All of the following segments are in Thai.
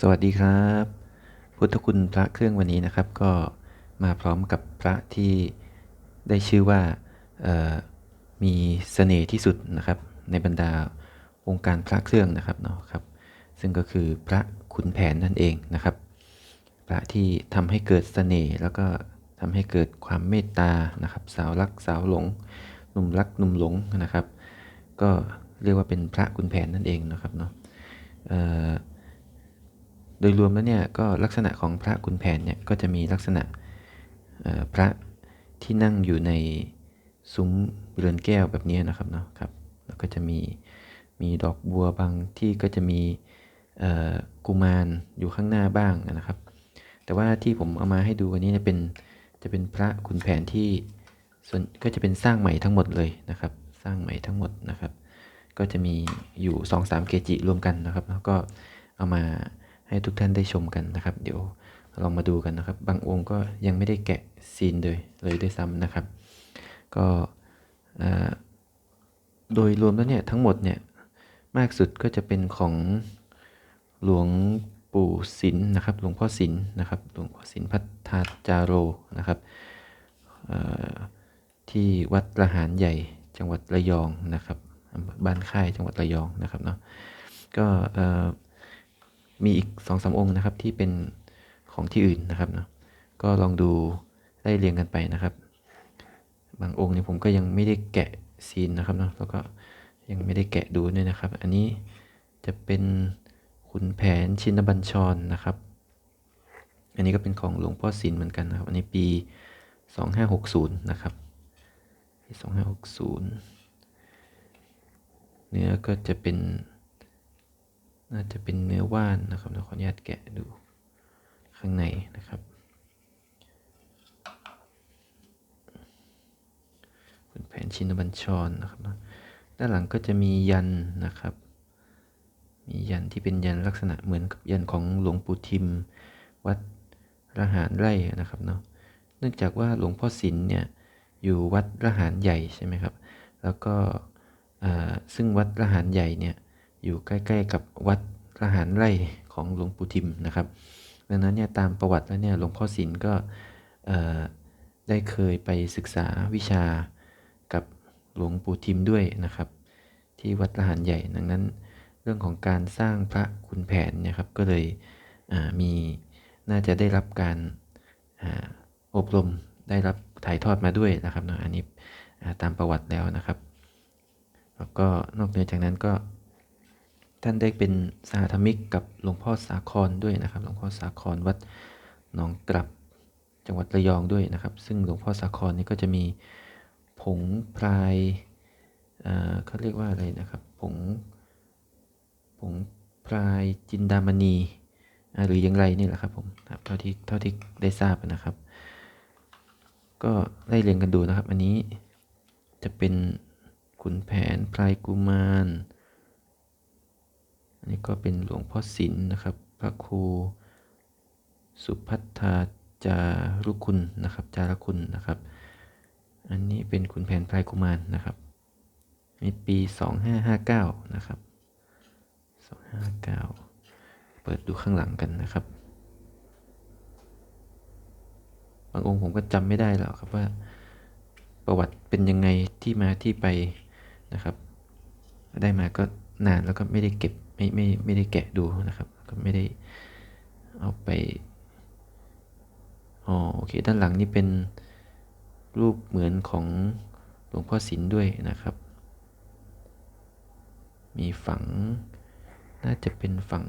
สวัสดีครับ พุทธคุณพระเครื่องวันนี้นะครับ ก็มาพร้อมกับพระที่ได้ชื่อว่ามีเสน่ห์ที่สุดนะครับ ในบรรดาองค์การพระเครื่องนะครับเนาะครับ ซึ่งก็คือพระขุนแผนนั่นเองนะครับ พระที่ทำให้เกิดเสน่ห์แล้วก็ทำให้เกิดความเมตตานะครับ สาวรักสาวหลงหนุ่มรักหนุ่มหลงนะครับ ก็เรียกว่าเป็นพระขุนแผนนั่นเองนะครับเนาะ โดยรวมแล้วเนี่ยก็ลักษณะของพระขุนแผนเนี่ยก็จะมีลักษณะพระที่นั่งอยู่ในซุ้มเรือนแก้วแบบนี้นะครับเนาะครับแล้วก็จะมีมีดอกบัวบางที่ก็จะมีกุมารอยู่ข้างหน้าบ้างนะครับ แต่ว่าที่ผมเอามาให้ดูวันนี้เนี่ยเป็นจะเป็นพระขุนแผนที่ส่วนก็จะเป็นสร้างใหม่ทั้งหมดเลยนะครับ สร้างใหม่ทั้งหมดนะครับ ก็จะมีอยู่2-3เกจิรวมกันนะครับแล้วก็เอามา ให้ทุกท่านได้ชมกันนะครับ เดี๋ยวลองมาดูกันนะครับ บางองค์ก็ยังไม่ได้แกะซีนเลยเลยด้วยซ้ำนะครับ ก็โดยรวมแล้วเนี่ยทั้งหมดเนี่ยมากสุดก็จะเป็นของหลวงปู่ศิลนะครับหลวงพ่อศิลนะครับหลวงพ่อศิลพัฒนาจาโรนะครับที่วัดระหารใหญ่จังหวัดระยองนะครับบ้านค่ายจังหวัดระยองนะครับเนาะก็ มีอีกสองสาองค์นะครับที่เป็นของที่อื่นนะครับเนาะก็ลองดูได้เรียงกันไปนะครับ บางองค์เนี่ยผมก็ยังไม่ได้แกะซีนนะครับเนาะแล้วก็ยังไม่ได้แกะดูด้วยนะครับ อันนี้จะเป็นขุนแผนชินบัญชรนะครับ อันนี้ก็เป็นของหลวงพ่อศิลเหมือนกันนะครับ อันนี้ปี 2560 นะครับปี2560 เนื้อก็จะเป็น น่าจะเป็นเนื้อว่านนะครับเราขออนุญาตแกะดูข้างในนะครับเป็นแผนชินบัญชรนะครับด้านหลังก็จะมียันนะครับ มียันที่เป็นยันลักษณะเหมือนกับยันของหลวงปู่ทิม วัดระหารไร่นะครับเนาะเนื่องจากว่าหลวงพ่อศิลเนี่ยอยู่วัดระหารใหญ่ใช่ไหมครับ แล้วก็ซึ่งวัดระหารใหญ่เนี่ย อยู่ใกล้ๆกับวัดระหารไร่ของหลวงปู่ทิมนะครับดังนั้นเนี่ยตามประวัติแล้วเนี่ยหลวงพ่อศิลก็ได้เคยไปศึกษาวิชากับหลวงปู่ทิมด้วยนะครับ ที่วัดระหารใหญ่ดังนั้นเรื่องของการสร้างพระคุณแผนนี่ยครับก็เลยมีน่าจะได้รับการอบรมได้รับถ่ายทอดมาด้วยนะครับอันนี้ตามประวัติแล้วนะครับ แล้วก็นอกเหนือจากนั้นก็ ท่านได้เป็นสาธมิกกับหลวงพ่อสาครด้วยนะครับ หลวงพ่อสาครวัดหนองกลับจังหวัดระยองด้วยนะครับ ซึ่งหลวงพ่อสาครนี่ก็จะมีผงพรายเขาเรียกว่าอะไรนะครับ ผงผงพรายจินดามณีหรืออยังไรนี่แหละครับผมเท่าที่เท่าที่ได้ทราบนะครับ ก็ได้เรียงกันดูนะครับ อันนี้จะเป็นขุนแผนพรายกุมาร อันนี้ก็เป็นหลวงพ่อศิลนะครับ พระครูสุพัฒนาจารุคุณนะครับ จารคุณนะครับ อันนี้เป็นขุนแผนพรายกุมารนะครับในปี 2559 นะครับ259 เปิดดูข้างหลังกันนะครับ บางองค์ผมก็จำไม่ได้แล้วครับว่าประวัติเป็นยังไงที่มาที่ไปนะครับ ได้มาก็นานแล้วก็ไม่ได้เก็บ ไม่ไม่ไม่ได้แกะดูนะครับ ก็ไม่ได้เอาไปอ๋อโอเค ด้านหลังนี่เป็นรูปเหมือนของหลวงพ่อศิลด้วยนะครับ มีฝัง น่าจะเป็นฝัง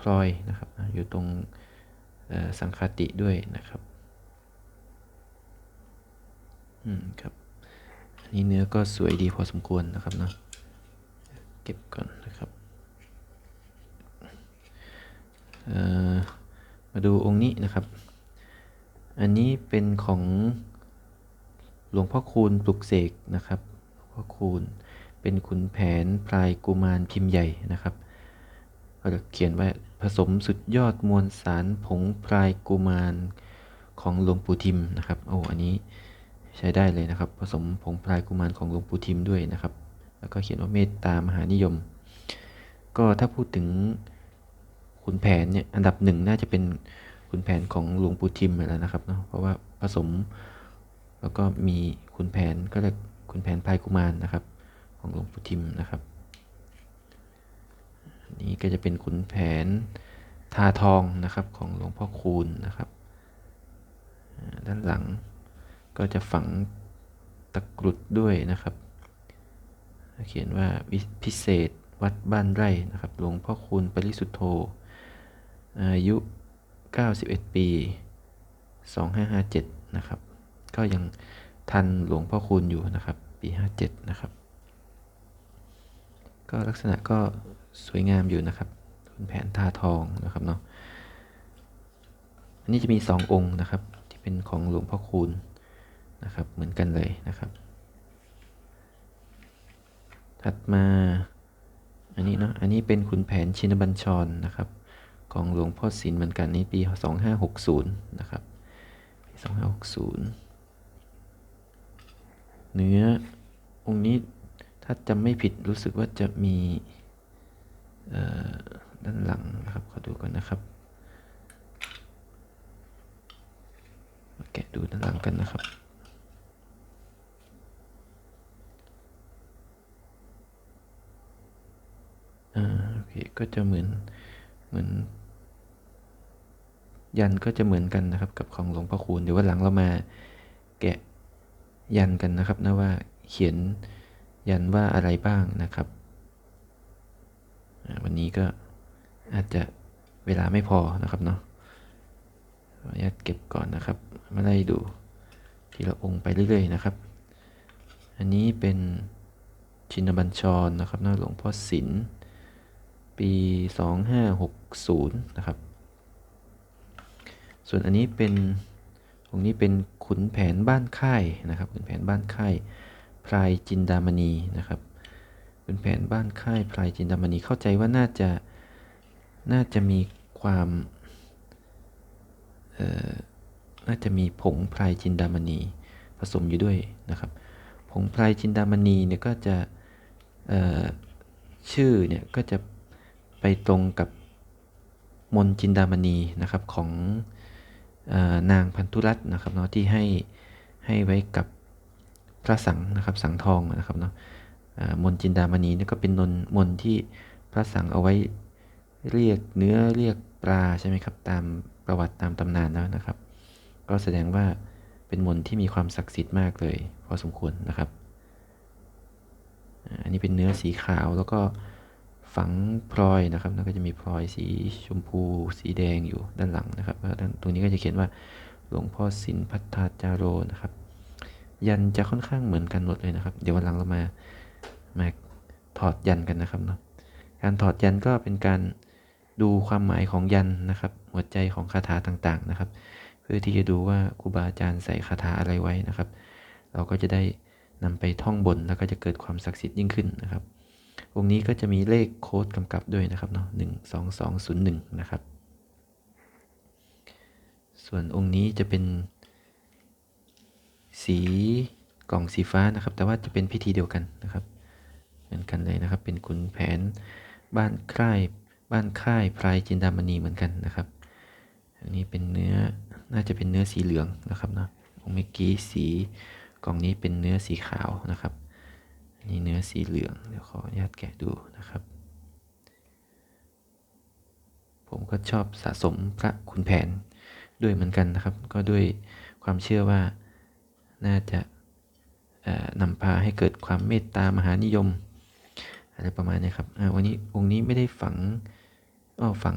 พลอยนะครับ อยู่ตรงสังคติด้วยนะครับอืมครับ อันนี้เนื้อก็สวยดีพอสมควรนะครับเนาะ ก็บก่อนนะครับมาดูองค์นี้นะครับ อันนี้เป็นของหลวงพ่อคูณปลุกเสกนะครับหลวงพ่อคูณเป็นขุนแผนพลายกุมารพิมพ์ใหญ่นะครับก็จะเขียนไว้ผสมสุดยอดมวลสารผงพลายกุมารของหลวงปู่ทิมนะครับโอ้อันนี้ใช้ได้เลยนะครับ ผสมผงพลายกุมารของหลวงปู่ทิมด้วยนะครับ แล้วก็เขียนว่าเมตตามหานิยม ก็ถ้าพูดถึงขุนแผนเนี่ยอันดับหนึ่งน่าจะเป็นขุนแผนของหลวงปู่ทิมไปแล้วนะครับเนาะเพราะว่าผสม แล้วก็มีขุนแผนก็เรียกขุนแผนพายกุมารนะครับ ของหลวงปู่ทิมนะครับนนี้ก็จะเป็นขุนแผนทาทองนะครับของหลวงพ่อคูณนะครับด้านหลังก็จะฝังตะกรุดด้วยนะครับ เขียนว่าพิเศษวัดบ้านไร่นะครับหลวงพ่อคูณปริสุทธโธ อายุ 91 ปี 2557 นะครับ ก็ยังทันหลวงพ่อคูณอยู่นะครับ ปี 57 นะครับ ก็ลักษณะก็สวยงามอยู่นะครับ คุณแผนทาทองนะครับเนาะอันนี้จะมี 2 องค์นะครับ ที่เป็นของหลวงพ่อคูณนะครับ เหมือนกันเลยนะครับ ถัดมา อันนี้เนาะ อันนี้เป็นขุนแผนชินบัญชรนะครับ ของหลวงพ่อศิลเหมือนกันนี้ปี 2560 นะครับปี2560 เนื้อองค์นี้ถ้าจำไม่ผิดรู้สึกว่าจะมีด้านหลังนะครับ ขอดูก่อนนะครับมาแกะดูด้านหลังกันนะครับ อ่าโอเคก็จะเหมือนเหมือน ยันก็จะเหมือนกันนะครับ กับของหลวงพ่อคูณเดี๋ยววันหลังเรามาแกะยันกันนะครับนะว่าเขียนยันว่าอะไรบ้างนะครับ วันนี้ก็อาจจะเวลาไม่พอนะครับเนาะขออนุญาตเก็บก่อนนะครับ มาไล่ดูทีละองค์ไปเรื่อยๆนะครับ อันนี้เป็นชินบัญชรนะครับนะหลวงพ่อศิลป์ ปี 2560 นะครับ ส่วนอันนี้เป็นองนี้เป็นขุนแผนบ้านค่ายนะครับขุนแผนบ้านค่ายพลายจินดามณีนะครับขุนแผนบ้านค่ายพลายจินดามณีเข้าใจว่าน่าจะน่าจะมีความน่าจะมีผงพลายจินดามณีผสมอยู่ด้วยนะครับ ผงพลายจินดามณีเนี่ยก็จะชื่อเนี่ยก็จะ ไปตรงกับมนจินดามณีนะครับของนางพันธุรัตน์นะครับเนาะที่ให้ให้ไว้กับพระสังนะครับสังทองนะครับเนาะมนจินดามณีนี่ก็เป็นนนมนที่พระสังเอาไว้เรียกเนื้อเรียกปลาใช่ไหมครับตามประวัติตามตำนานแล้วนะครับ ก็แสดงว่าเป็นมนที่มีความศักดิ์สิทธิ์มากเลยพอสมควรนะครับ อันนี้เป็นเนื้อสีขาวแล้วก็ ฝังพลอยนะครับ แล้วก็จะมีพลอยสีชมพู สีแดงอยู่ด้านหลังนะครับตรงนี้ก็จะเขียนว่าหลวงพ่อสินพัฒนาจารโรนะครับ ยันจะค่อนข้างเหมือนกันหมดเลยนะครับ เดี๋ยววันหลังเรามามาถอดยันกันนะครับเนาะการถอดยันก็เป็นการดูความหมายของยันนะครับ หัวใจของคาถาต่างๆนะครับ เพื่อที่จะดูว่าครูบาอาจารย์ใส่คาถาอะไรไว้นะครับ เราก็จะได้นำไปท่องบนแล้วก็จะเกิดความศักดิ์สิทธิ์ยิ่งขึ้นนะครับ องนี้ก็จะมีเลขโค้ดกำกับด้วยนะครับเนาะหนึ่งสองสองศูนย์หนึ่งนะครับ ส่วนองค์นี้จะเป็นสีกล่องสีฟ้านะครับ แต่ว่าจะเป็นพิธีเดียวกันนะครับ เหมือนกันเลยนะครับ เป็นขุนแผนบ้านค่ายบ้านค่ายพลายจินดามณีเหมือนกันนะครับ อันนี้เป็นเนื้อน่าจะเป็นเนื้อสีเหลืองนะครับเนาะองค์เมื่อกี้สีกล่องนี้เป็นเนื้อสีขาวนะครับ นี่เนื้อสีเหลือง เดี๋ยวขออนุญาตแกะดูนะครับ ผมก็ชอบสะสมพระคุณแผนด้วยเหมือนกันนะครับ ก็ด้วยความเชื่อว่าน่าจะนำพาให้เกิดความเมตตามหานิยม อะไรประมาณนี้ครับวันนี้องค์นี้ไม่ได้ฝังอ้อฝัง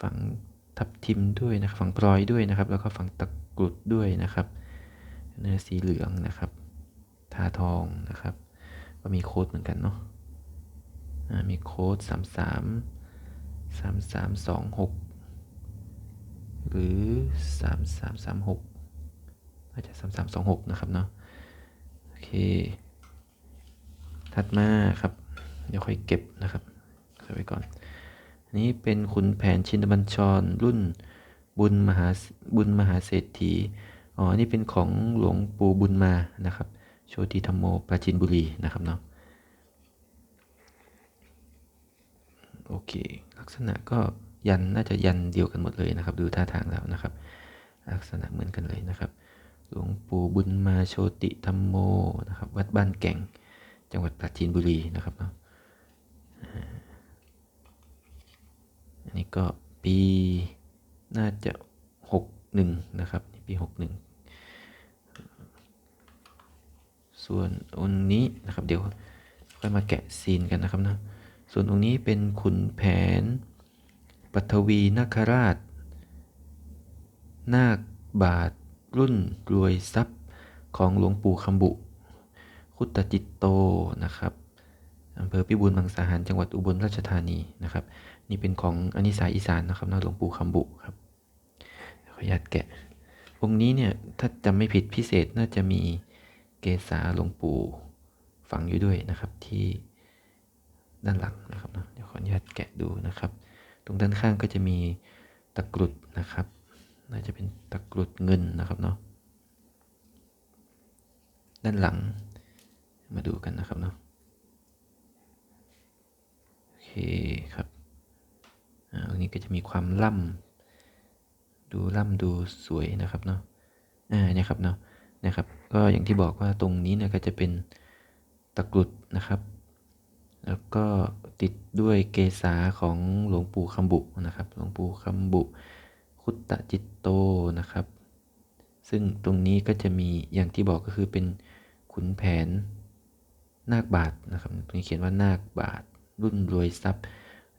ฝังทับทิมด้วยนะครับ ฝังปลอยด้วยนะครับ แล้วก็ฝังตะกรุดด้วยนะครับ เนื้อสีเหลืองนะครับ ทาทองนะครับ ก็มีโค้ดเหมือนกันเนาะมีโค้ดสามสามสามสามสองหกหรือสามสามสามหกน่าจะสามสามสองหกนะครับเนาะโอเค ถัดมาครับ เดี๋ยวค่อยเก็บนะครับใส่ไว้ก่อน อันนี้เป็นขุนแผนชินบัญชรรุ่นบุญมหาบุญมหาเศรษฐี อ๋ออันนี้เป็นของหลวงปู่บุญมานะครับ โชติธรรมโมปราจินบุรีนะครับเนาะโอเค ลักษณะก็ยันน่าจะยันเดียวกันหมดเลยนะครับ ดูท่าทางแล้วนะครับ ลักษณะเหมือนกันเลยนะครับหลวงปู่บุญมาโชติธรรมโมนะครับ วัดบ้านแก่งจังหวัดปราจีนบุรีนะครับเนาะอันนี้ก็ปีน่าจะ 61 นะครับปี 61 ส่วนองค์นี้นะครับเดี๋ยวค่อยมาแกะซีนกันนะครับนะส่วนองค์นี้เป็นขุนแผนปัทวีนาคราช นาคบาทรุ่นรวยทรัพย์ของหลวงปู่คำบุ คุตจิตโตนะครับอำเภอพิบูลมังสาหารจังหวัดอุบลราชธานีนะครับ นี่เป็นของอนิสายอีสานนะครับนะหลวงปู่คำบุครับขออนุญาตแกะองค์นี้เนี่ยถ้าจำไม่ผิดพิเศษน่าจะมี เกษาหลวงปู่ฝังอยู่ด้วยนะครับที่ด้านหลังนะครับนะเดี๋ยวขออนุญาตแกะดูนะครับ ตรงด้านข้างก็จะมีตะกรุดนะครับ น่าจะเป็นตะกรุดเงินนะครับเนาะด้านหลังมาดูกันนะครับเนาะโอเคครับอันนี้ก็จะมีความล่ำดูล่ำดูสวยนะครับเนาะอ่าเนี่ยครับเนาะ นะครับ ก็อย่างที่บอกว่าตรงนี้เนี่ยก็จะเป็นตะกรุดนะครับ แล้วก็ติดด้วยเกษาของหลวงปู่คำบุนะครับ หลวงปู่คำบุคุตตะจิตโตนะครับ ซึ่งตรงนี้ก็จะมีอย่างที่บอกก็คือเป็นขุนแผนนาคบาทนะครับตรงนี้เขียนว่านาคบาท รุ่นรวยทรัพย์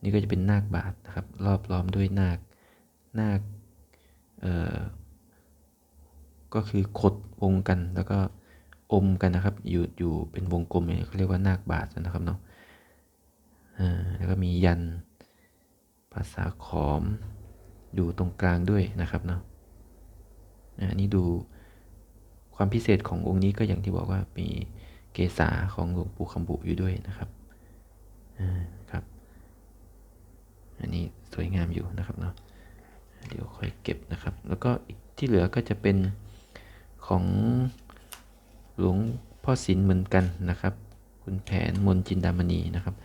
นี่ก็จะเป็นนาคบาทนะครับ รอบล้อมด้วยนาคนาคเอ่อ ก็คือขดวงกันแล้วก็อมกันนะครับ อยู่อยู่เป็นวงกลมเนี่ยเขาเรียกว่านาคบาทนะครับเนาะแล้วก็มียันภาษาขอมอยู่ตรงกลางด้วยนะครับเนาะอันนี้ดูความพิเศษขององค์นี้ก็อย่างที่บอกว่ามีเกษาของหลวงปู่คำบุอยู่ด้วยนะครับครับ อันนี้สวยงามอยู่นะครับเนาะเดี๋ยวค่อยเก็บนะครับ แล้วก็ที่เหลือก็จะเป็น ของหลวงพ่อศิลเหมือนกันนะครับ คุณแผนมนจินดามณีนะครับ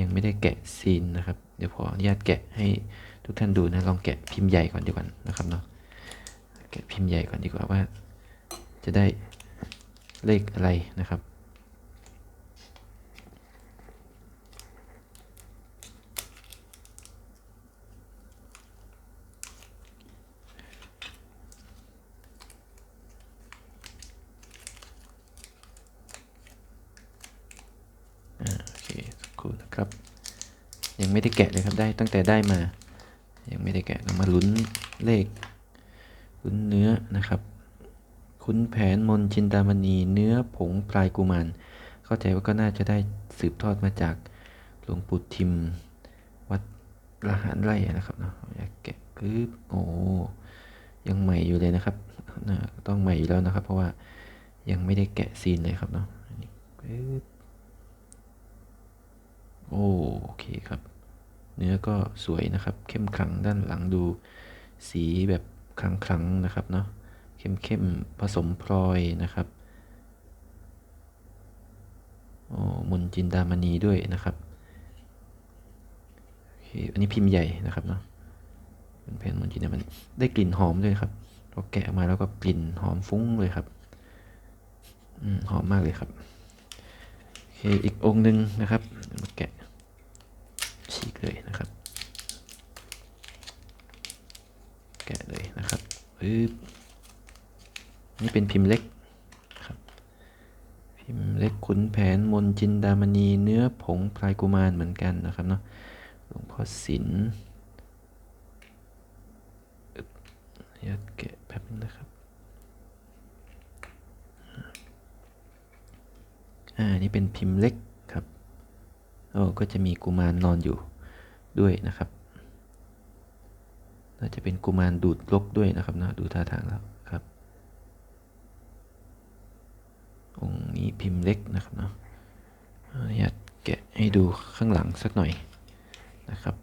ยังไม่ได้แกะซีนนะครับ เดี๋ยวขออนุญาตแกะให้ทุกท่านดูนะลองแกะพิมพ์ใหญ่ก่อนดีกว่านะครับเนาะแกะพิมพ์ใหญ่ก่อนดีกว่าว่า จะได้เลขอะไรนะครับ โอเคสักครู่นะครับ ยัง ไม่ได้แกะเลยครับได้ตั้งแต่ได้มา ยังไม่ได้แกะเรามาลุ้นเลขลุ้นเนื้อนะครับ คุณแผนมนชินดามณีเนื้อผงพลายกุมารเข้าใจว่าก็น่าจะได้สืบทอดมาจากหลวงปู่ทิม วัดละหารไร่นะครับเนาะอยากแกะคือโอ้ยังใหม่อยู่เลยนะครับนะต้องใหม่อยู่แล้วนะครับ เพราะว่ายังไม่ได้แกะซีนเลยครับเนาะอันนี้ปึ๊บโอโอเคครับ เนื้อก็สวยนะครับ เข้มขลังด้านหลังดูสีแบบคลังๆนะครับเนาะเข้มเข้มผสมพลอยนะครับโอ้มุนจินดามณีด้วยนะครับโอเคอันนี้พิมพ์ใหญ่นะครับเนาะเป็นแผ่นมุนจินดามณีได้กลิ่นหอมด้วยครับพอแกะมาแล้วก็กลิ่นหอมฟุ้งเลยครับอืมหอมมากเลยครับโอเคอีกองค์หนึ่งนะครับมาแกะ ฉีกเลยนะครับ แกะเลยนะครับปึ๊บนี่เป็นพิมพ์เล็กครับ พิมพ์เล็กขุนแผนมนจินดามณีเนื้อผงพลายกุมารเหมือนกันนะครับเนาะหลวงพ่อศิลป์ยัดแกะแป๊บนึงนะครับ อ่า นี่เป็นพิมพ์เล็ก โอ้ก็จะมีกุมารนอนอยู่ด้วยนะครับ น่าจะเป็นกุมารดูดลกด้วยนะครับนะดูท่าทางแล้วครับ องค์นี้พิมพ์เล็กนะครับเนาะอนุญาตแกะให้ดูข้างหลังสักหน่อยนะครับ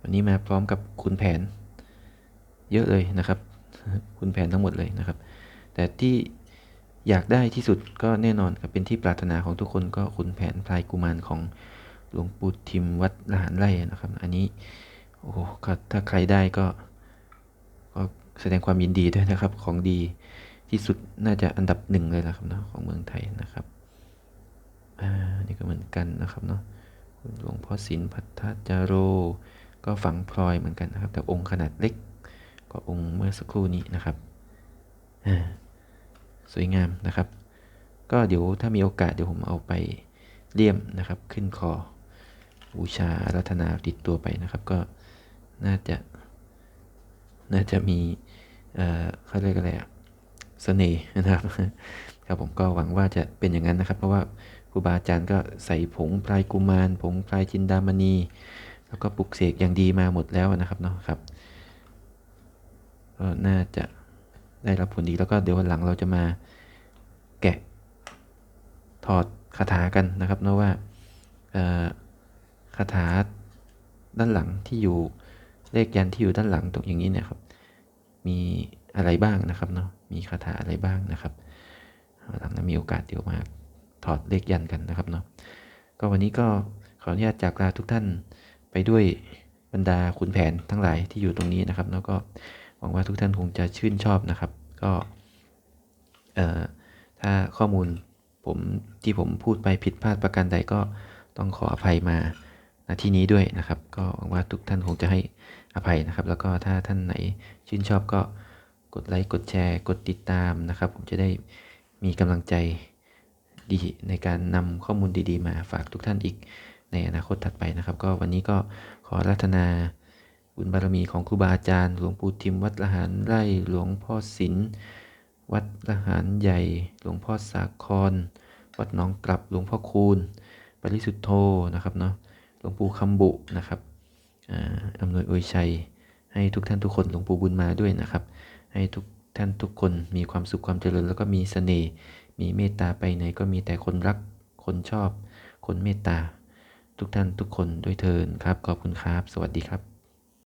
วันนี้มาพร้อมกับคุณแผนเยอะเลยนะครับ คุณแผนทั้งหมดเลยนะครับ แต่ที่ อยากได้ที่สุดก็แน่นอนครับเป็นที่ปรารถนาของทุกคนก็ขุนแผนพลายกุมารของหลวงปู่ทิมวัดละหารไร่นะครับ อันนี้โอ้โหก็ถ้าใครได้ก็ก็แสดงความยินดีด้วยนะครับของดีที่สุดน่าจะอันดับหนึ่งเลยนะครับเนาะของเมืองไทยนะครับอ่านี่ก็เหมือนกันนะครับเนาะหลวงพ่อศิลพัทธจาโร ก็ฝังพลอยเหมือนกันนะครับ แต่องค์ขนาดเล็กกว่าองค์เมื่อสักครู่นี้นะครับอ่า สวยงามนะครับ ก็เดี๋ยวถ้ามีโอกาสเดี๋ยวผมเอาไปเลี่ยมนะครับ ขึ้นคอบูชารัธนาติดตัวไปนะครับ ก็น่าจะน่าจะมีเอ่อเขาเรียกอะไรอะเสน่ห์นะครับครับผมก็หวังว่าจะเป็นอย่างนั้นนะครับ เพราะว่าครูบาอาจารย์ก็ใส่ผงพลายกุมาร ผงพลายจินดามณี แล้วก็ปลุกเสกอย่างดีมาหมดแล้วนะครับเนาะครับก็น่าจะ ได้รับผลดีแล้วก็เดี๋ยววันหลังเราจะมาแกะถอดคาถากันนะครับเนาะว่าคาถาด้านหลังที่อยู่เลขยันที่อยู่ด้านหลังตรงอย่างนี้เนี่ยครับ มีอะไรบ้างนะครับเนาะมีคาถาอะไรบ้างนะครับ หลังนะมีโอกาสเดี๋ยวมาถอดเลขยันกันนะครับเนาะก็วันนี้ก็ขออนุญาตจากลาทุกท่านไปด้วยบรรดาขุนแผนทั้งหลายที่อยู่ตรงนี้นะครับ แล้วก็ วังว่าทุกท่านคงจะชื่นชอบนะครับ ก็ถ้าข้อมูลผมที่ผมพูดไปผิดพลาดประการใดก็ต้องขออภัยมาณที่นี้ด้วยนะครับ ก็หวังว่าทุกท่านคงจะให้อภัยนะครับ แล้วก็ถ้าท่านไหนชื่นชอบก็กดไลค์กดแชร์ กดติดตามนะครับ ผมจะได้มีกำลังใจดีในการนำข้อมูลดีๆ มาฝากทุกท่านอีกในอนาคตถัดไปนะครับ ก็วันนี้ก็ขอรัตนา บุญบารมีของครูบาอาจารย์ หลวงปู่ทิมวัดละหารไร่หลวงพ่อศิลวัดละหารใหญ่ หลวงพ่อสาคร วัดหนองกลับ หลวงพ่อคูณปริสุทธโธนะครับเนาะหลวงปู่คำบุนะครับอ่าอำนวยอวยชัย ให้ทุกท่านทุกคนหลวงปู่บุญมาด้วยนะครับ ให้ทุกท่านทุกคนมีความสุขความเจริญ แล้วก็มีเสน่ห์มีเมตตาไปไหนก็มีแต่คนรักคนชอบ คนเมตตา ทุกท่านทุกคนด้วยเทินครับ ขอบคุณครับ สวัสดีครับ